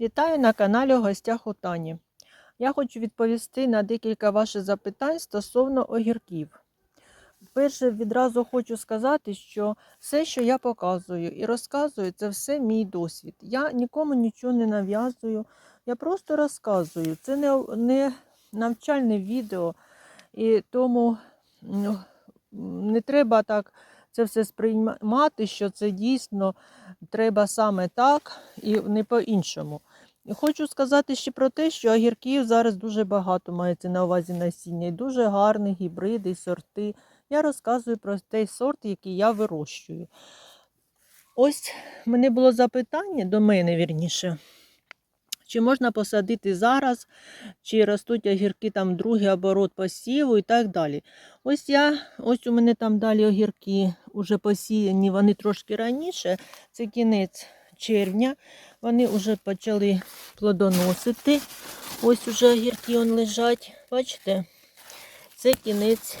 Вітаю на каналі у гостях у Тані. Я хочу відповісти на декілька ваших запитань стосовно огірків. Перше, відразу хочу сказати, що все, що я показую і розказую, це все мій досвід. Я нікому нічого не нав'язую, я просто розказую. Це не, не навчальне відео, і тому ну, не треба так це все сприймати, що це дійсно треба саме так і не по-іншому. Хочу сказати ще про те, що огірків зараз дуже багато мається на увазі насіння, і дуже гарні гібриди, сорти. Я розказую про той сорт, який я вирощую. Ось мене було запитання до мене вірніше. Чи можна посадити зараз, чи ростуть огірки там другий оборот посіву і так далі. Ось я, ось у мене там далі огірки вже посіяні, вони трошки раніше, це кінець червня. Вони вже почали плодоносити. Ось уже огірки он лежать. Бачите? Це кінець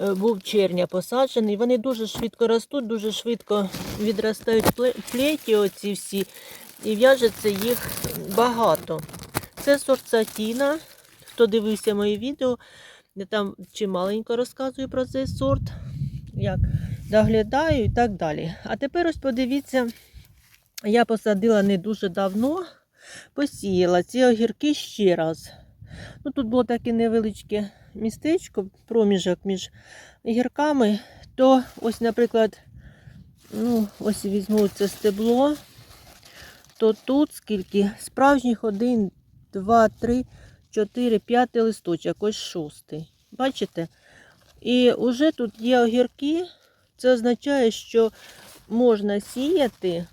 е, був червня посаджений. Вони дуже швидко ростуть, дуже швидко відростають пле- плеті оці всі. І в'яжеться їх багато. Це сорт Сатіна. Хто дивився мої відео, я там чималенько розказую про цей сорт, як доглядаю і так далі. А тепер ось подивіться, я посадила не дуже давно, посіяла ці огірки ще раз. Ну, тут було таке невеличке містечко, проміжок між огірками, то ось, наприклад, ну, ось візьму це стебло, то тут скільки справжніх один, два, три, чотири, п'ятий листочок, ось шостий. Бачите? І вже тут є огірки. Це означає, що можна сіяти.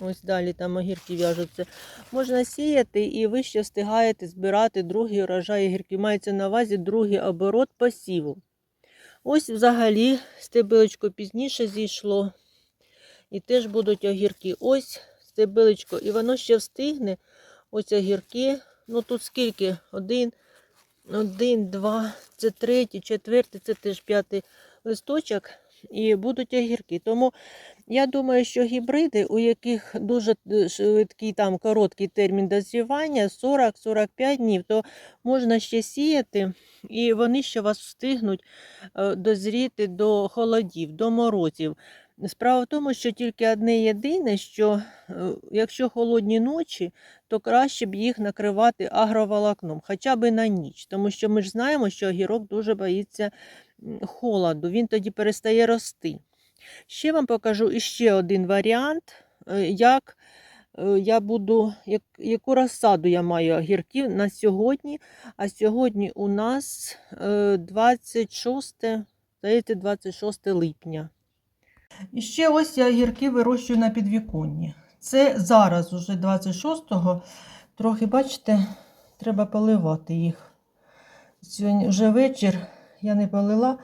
Ось далі там огірки в'яжуться. Можна сіяти, і ви ще встигаєте збирати другий урожай огірків. Мається на увазі другий оборот посіву. Ось взагалі стебелечко пізніше зійшло. І теж будуть огірки. Ось стебелечко, і воно ще встигне. Ось огірки. Ну тут скільки? Один, один, два, це третій, четвертий, це теж п'ятий листочок. І будуть огірки. Тому я думаю, що гібриди, у яких дуже е, швидкий там короткий термін дозрівання, 40-45 днів, то можна ще сіяти, і вони ще вас встигнуть е, дозріти до холодів, до морозів. Справа в тому, що тільки одне єдине, що е, якщо холодні ночі, то краще б їх накривати агроволокном, хоча б на ніч. Тому що ми ж знаємо, що огірок дуже боїться холоду, він тоді перестає рости. Ще вам покажу іще один варіант, е, як е, я буду, як, яку розсаду я маю огірків на сьогодні. А сьогодні у нас е, 26, здається, 26 липня. І ще ось я огірки вирощую на підвіконні. Це зараз, уже 26-го, трохи, бачите, треба поливати їх. Сьогодні вже вечір, я не полила.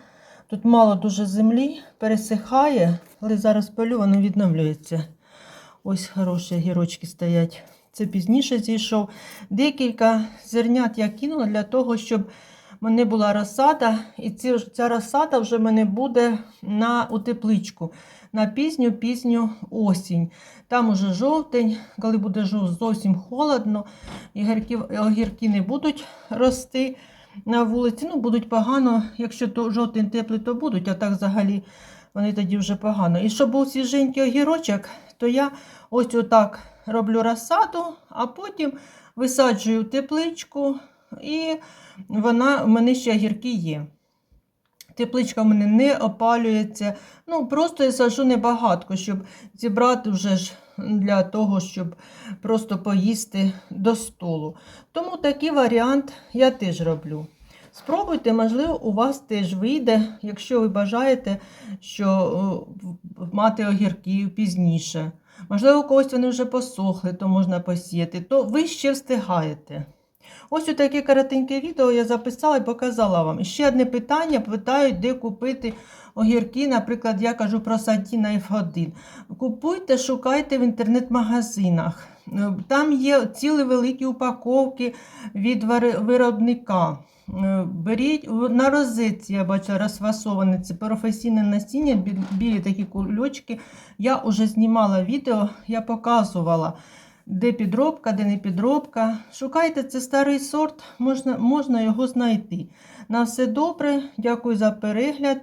Тут мало дуже землі, пересихає, але зараз полю, воно відновлюється. Ось хороші огірочки стоять. Це пізніше зійшов. Декілька зернят я кинула для того, щоб мене була розсада. І ці, ця розсада вже мене буде на тепличку на пізню-пізню осінь. Там уже жовтень, коли буде жов- зовсім холодно, огірки, огірки не будуть рости на вулиці. Ну, будуть погано. Якщо то жовтень теплий, то будуть, а так взагалі вони тоді вже погано. І щоб був свіженький огірочок, то я ось отак роблю розсаду, а потім висаджую тепличку, і вона, в мене ще огірки є. Тепличка в мене не опалюється. Ну, просто я сажу небагатко, щоб зібрати вже ж для того, щоб просто поїсти до столу. Тому такий варіант я теж роблю. Спробуйте, можливо, у вас теж вийде, якщо ви бажаєте, що мати огірки пізніше. Можливо, у когось вони вже посохли, то можна посіяти, то ви ще встигаєте. Ось таке коротеньке відео я записала і показала вам. Ще одне питання: питають, де купити огірки. Наприклад, я кажу про Сатіна F1. Купуйте, шукайте в інтернет-магазинах. Там є цілі великі упаковки від виробника. Беріть на розетці, я бачу, розфасоване це професійне насіння, білі такі кульочки. Я вже знімала відео, я показувала. Де підробка, де не підробка. Шукайте, це старий сорт, можна, можна його знайти. На все добре, дякую за перегляд.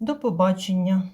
До побачення.